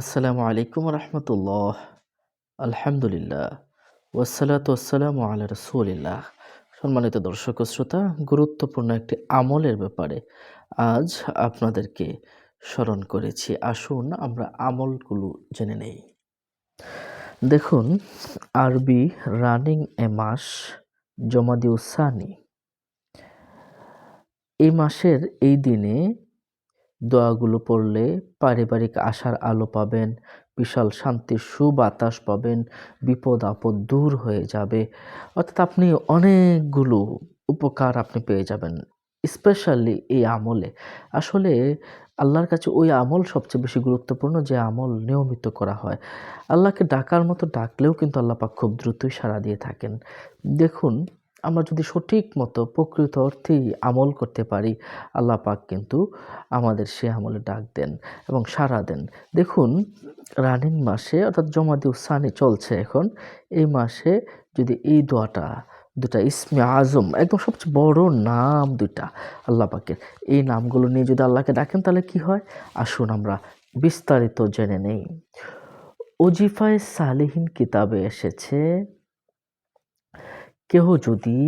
আসসালামু আলাইকুম রহমতুল্লাহ। আলহামদুলিল্লাহ। ওয়াসালাত ওয়াসালামু আলা রসুলিল্লাহ। সম্মানিত দর্শক শ্রোতা, গুরুত্বপূর্ণ একটি আমলের ব্যাপারে আজ আপনাদেরকে স্মরণ করেছি। আসুন আমরা আমলগুলো জেনে নেই। দেখুন, আরবি রানিং এ মাস জমাদিউসানি এই মাসের এই দিনে দোয়াগুলো পড়লে পারিবারিক আশার আলো পাবেন, বিশাল শান্তির সুবাতাস পাবেন, বিপদ আপদ দূর হয়ে যাবে। অর্থাৎ আপনি অনেকগুলো উপকার আপনি পেয়ে যাবেন, স্পেশালি এই আমলে। আসলে আল্লাহর কাছে ওই আমল সবচেয়ে বেশি গুরুত্বপূর্ণ যে আমল নিয়মিত করা হয়। আল্লাহকে ডাকার মতো ডাকলেও কিন্তু আল্লাহ পাক খুব দ্রুতই সাড়া দিয়ে থাকেন। দেখুন আমরা যদি সঠিক মতো প্রকৃত অর্থেই আমল করতে পারি, আল্লাহ পাক কিন্তু আমাদের সে আমলে ডাক দেন এবং সাড়া দেন। দেখুন, রানিং মাসে অর্থাৎ জমাদি উসানি চলছে এখন। এই মাসে যদি এই দোয়াটা, দুটা ইসমে আজম, একদম সবচেয়ে বড় নাম দুইটা আল্লাহ পাকের, এই নামগুলো নিয়ে যদি আল্লাহকে ডাকেন তাহলে কি হয়? আসুন আমরা বিস্তারিত জেনে নেই। ওজিফায় সালেহীন কিতাবে এসেছে কেহ যদি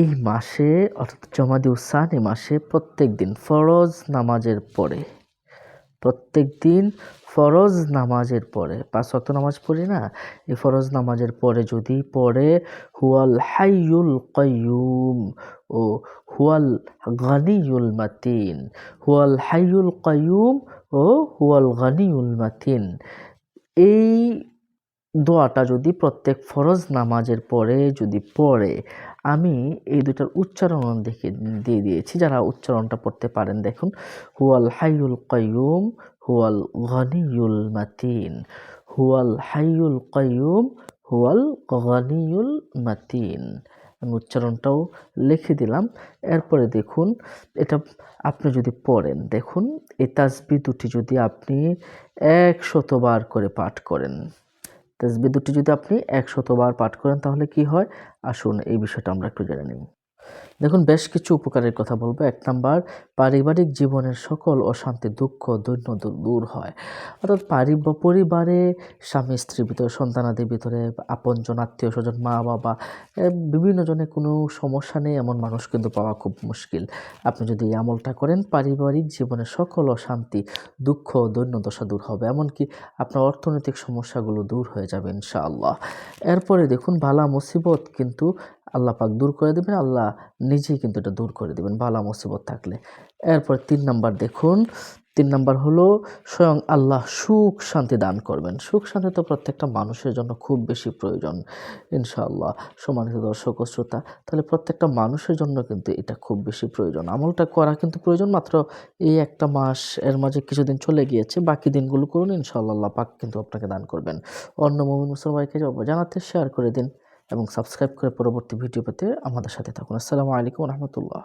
এই মাসে, অর্থাৎ জমা জমাদি উসানি মাসে প্রত্যেক দিন ফরজ নামাজের পরে, প্রত্যেক দিন ফরজ নামাজের পরে, পাঁচ ওয়াক্ত নামাজ পড়ি না, এই ফরজ নামাজের পরে যদি পড়ে, হুয়াল হাইয়ুল কয়ুম ও হুয়াল গানিউল মাতিন, হুয়াল হাইয়ুল কয়ুম ও হুয়াল গানিউল মাতিন, এই দোয়াটা যদি প্রত্যেক ফরজ নামাজের পরে যদি পড়ে, আমি এই দুটার উচ্চারণ দেখে দিয়ে দিয়েছি। যারা উচ্চারণটা পড়তে পারেন, দেখুন, হুয়াল হাইউল কয়ুম হুয়াল গনিউল মাতিন, হুয়াল হাইউল কয়ুম হুয়াল গনিউল মাতিন। আমি উচ্চারণটাও লিখে দিলাম। এরপরে দেখুন, এটা আপনি যদি পড়েন, দেখুন, এই তাসবি দুটি যদি আপনি একশতবার করে পাঠ করেন। তসবি দুটি যদি আপনি একশতবার পাঠ করেন, তাহলে কি হয়? আসুন, এই বিষয়টা আমরা একটু জেনে নিই। দেখুন, বেশ কিছু উপকারের কথা বলব। এক নাম্বার, পারিবারিক জীবনের সকল অশান্তি, দুঃখ দৈন্য দূর হয়। অর্থাৎ পরিবারে স্বামী স্ত্রীর ভিতরে সন্তানাদের ভিতরে, আপনজন, আত্মীয় স্বজন, মা, বাবা বিভিন্ন জনে কোনো সমস্যা নেই, এমন মানুষ কিন্তু পাওয়া খুব মুশকিল। আপনি যদি এই আমলটা করেন, পারিবারিক জীবনের সকল অশান্তি, দুঃখ দৈন্য দশা দূর হবে। এমনকি আপনার অর্থনৈতিক সমস্যাগুলো দূর হয়ে যাবে, ইনশাআল্লাহ। এরপরে দেখুন ভালা মুসিবত কিন্তু আল্লাহ পাক দূর করে দেবেন, আল্লাহ নিজেই কিন্তু এটা দূর করে দেবেন বালা মুসিবত থাকলে। এরপর তিন নাম্বার দেখুন, তিন নাম্বার হলো স্বয়ং আল্লাহ সুখ শান্তি দান করবেন। সুখ শান্তি তো প্রত্যেকটা মানুষের জন্য খুব বেশি প্রয়োজন, ইনশাআল্লাহ। সম্মানিত দর্শক ও শ্রোতা, তাহলে প্রত্যেকটা মানুষের জন্য কিন্তু এটা খুব বেশি প্রয়োজন। আমলটা করা কিন্তু প্রয়োজন, মাত্র এই একটা মাস এর মাঝে কিছুদিন চলে গিয়েছে, বাকি দিনগুলো করুন, ইনশাআল্লাহ পাক কিন্তু আপনাকে দান করবেন। অন্য মমিন মুসলমানকে জানাতে শেয়ার করে দিন। এবং সাবস্ক্রাইব করে পরবর্তী ভিডিও পেতে আমাদের সাথে থাকুন। আসসালামু আলাইকুম রহমতুল্লাহ।